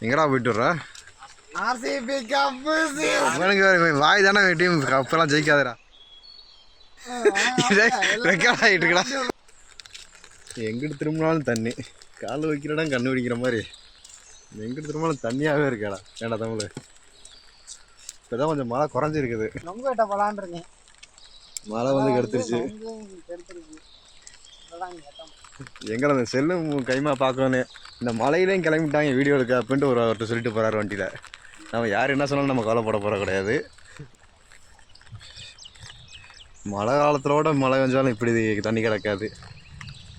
எங்கடா போயிட்டு வர்ற? ஆர்சிபி கப்பு வேற வாய் தானே டீம் கப்பெல்லாம் ஜெயிக்காதடா. இதே ரெக்கார்ட் ஆகிட்டு இருக்கடா. எங்கிட்டு திரும்பினாலும் தண்ணி. கால் வைக்கிற இடம் கண்ணு பிடிக்கிற மாதிரி. எங்கிட்டு திரும்பினாலும் தண்ணியாகவே இருக்கேடா. ஏடா தமிழ்? இப்போதான் கொஞ்சம் மழை குறைஞ்சிருக்குது. ரொம்ப மழை வந்து கெடுத்துருச்சு. எங்களை அந்த செல்லும் கைமா பார்க்கணுன்னு இந்த மலையிலையும் கிளம்பிட்டாங்க வீடியோ எடுக்க அப்படின்ட்டு ஒரு அவர்கிட்ட சொல்லிட்டு போகிறார் வண்டியில். நம்ம யார் என்ன சொன்னாலும் நம்ம கவலைப்பட போகிற கிடையாது. மழை காலத்திலோட மழை பெஞ்சாலும் இப்படி தண்ணி கிடக்காது.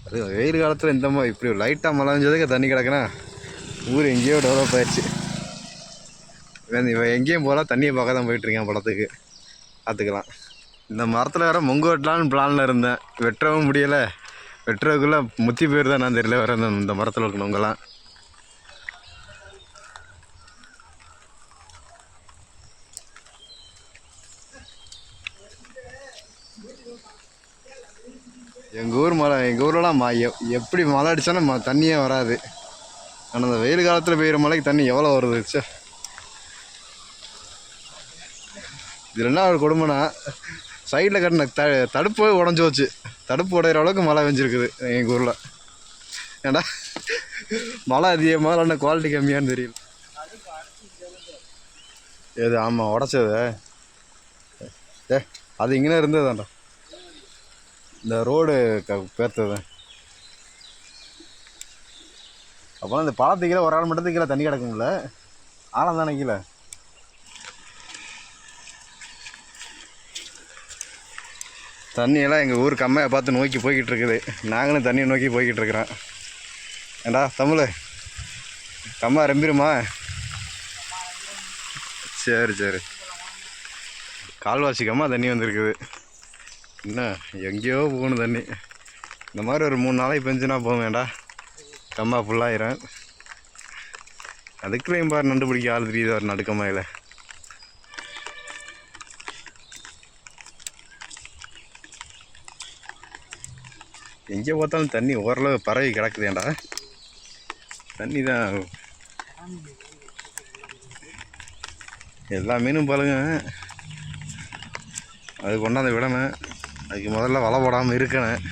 அது வெயில் காலத்தில் இந்த மாதிரி இப்படி லைட்டாக மழை பெஞ்சதுக்கு தண்ணி கிடக்குனா ஊர் எங்கேயோ டெவலப் ஆயிடுச்சு. இவன் இவன் எங்கேயும் போகலாம் தண்ணியை பார்க்க தான் போயிட்டுருக்கேன் படத்துக்கு. பார்த்துக்கலாம். இந்த மரத்தில் வேற மொங்கு வெட்டலான்னு பிளானில் இருந்தேன். வெட்டவும் முடியலை. வெட்டுறதுக்குள்ளே முத்தி பேர் தான் நான் தெரியல. வேற இந்த இந்த மரத்தில் இருக்கணுங்களாம் எங்கள் ஊர் மழை எங்கள் ஊர்லலாம் ம எப் எப்படி மழை அடித்தாலும் ம தண்ணியே வராது. ஆனால் அந்த வெயில் காலத்தில் பெய்கிற மழைக்கு தண்ணி எவ்வளோ வருது சார் இதில் என்ன ஒரு கொடுமைனா சைடில் கட்டின த தடுப்பு உடஞ்சி போச்சு. தடுப்பு உடையிற அளவுக்கு மழை பெஞ்சிருக்குது எங்கள் ஊரில். ஏன்னா மழை அதிகமாக இல்லைன்னா குவாலிட்டி கம்மியான்னு தெரியல. எது ஆமாம் உடச்சது. ஏ அது இங்கே இருந்ததாண்டா இந்த ரோடு க பேர்த்தது. அப்போலாம் இந்த பாலத்து கீழே ஒரு ஆள் மட்டும் கீழே தண்ணி கிடக்குங்களே ஆழம் தானே கீழே? தண்ணியெல்லாம் எங்கள் ஊர் கம்மையை பார்த்து நோக்கி போய்கிட்டு இருக்குது நாங்களும் தண்ணியை நோக்கி போய்கிட்டு இருக்கிறோம் ஏண்டா தமிழ்? கம்மா ரெம்பிருமா சரி சரி. கால்வாசி கம்மா தண்ணி வந்திருக்குது. என்ன எங்கேயோ போகணும் தண்ணி. இந்த மாதிரி ஒரு மூணு நாளைக்கு பெஞ்சுனா போக வேண்டா கம்மா ஃபுல்லாயிரும் அதுக்குள்ளேயும் பாரு நண்டு பிடிக்க ஆள் தெரியுது ஒரு இல்லை எங்கே பார்த்தாலும் தண்ணி ஓரளவு பரவி கிடக்குதேண்டா. தண்ணி தான் எல்லா மீனும் பழங்க அது கொண்டாந்து விடணும். அதுக்கு முதல்ல வலை போடாமல் இருக்கணும்.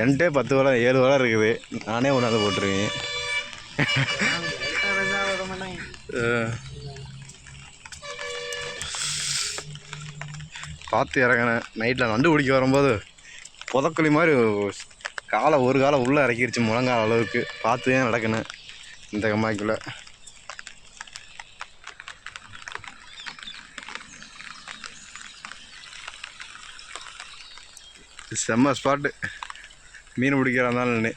என்கிட்டே பத்து வலை ஏழு வலை இருக்குது. நானே கொண்டாந்து போட்டுருவேன். பார்த்து இறங்கினேன் நைட்டில் நண்டு பிடிக்க வரும்போது புதக்குழி மாதிரி காலை ஒரு காலை உள்ளே இறக்கிடுச்சு முழங்கால அளவுக்கு. பார்த்து தான் நடக்கணும். இந்த கம்மாய்க்குள்ளே. செம்ம ஸ்பாட்டு மீன் பிடிக்கிறா இருந்தாலும் நின்று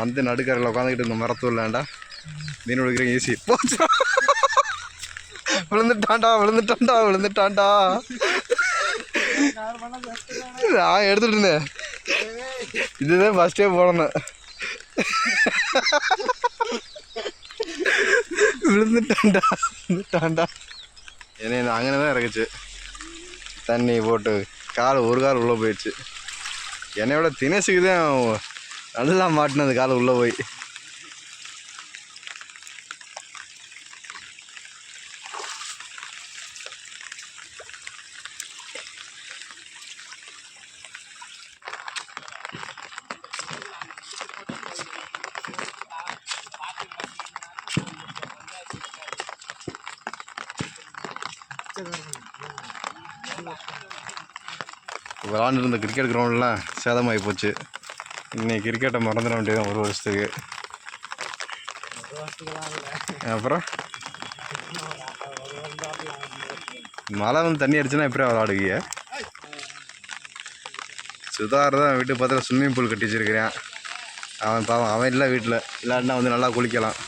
வந்து நடுக்கரையில் உட்காந்துக்கிட்டு இந்த மரத்தூர்லாண்டா மீன் பிடிக்கிற ஈஸி போச்சு. விழுந்துட்டான்டா விழுந்துட்டான்டா விழுந்துட்டான்டா. நான் எடுத்துட்டு இருந்தேன். இதுதான் ஃபஸ்ட்டே போடணும் விழுந்துட்டான்டா விழுந்துட்டான்டா. என்ன அங்கே தான் இறக்குச்சு. தண்ணி போட்டு கால் ஒரு கால் உள்ளே போயிடுச்சு. என்னையோட தினேஷுக்கு தான் நல்லா மாட்டினது கால் உள்ளே போய். விளாண்டுருந்த கிரிக்கெட் கிரவுண்ட்லாம் சேதமாகி போச்சு. இன்னைக்கு கிரிக்கெட்டை மறந்துட வேண்டியதான் ஒரு வருஷத்துக்கு. அப்புறம்? மழை வந்து தண்ணி அடிச்சுன்னா எப்படி விளாடுவீங்க சுதார் தான் வீட்டு பக்கத்தில் ஸ்விம்மிங் பூல் கட்டி வச்சிருக்கிறேன். அவன் பாவம் அவன் இல்லை வீட்டில். இல்லாட்டினா வந்து நல்லா குளிக்கலாம்.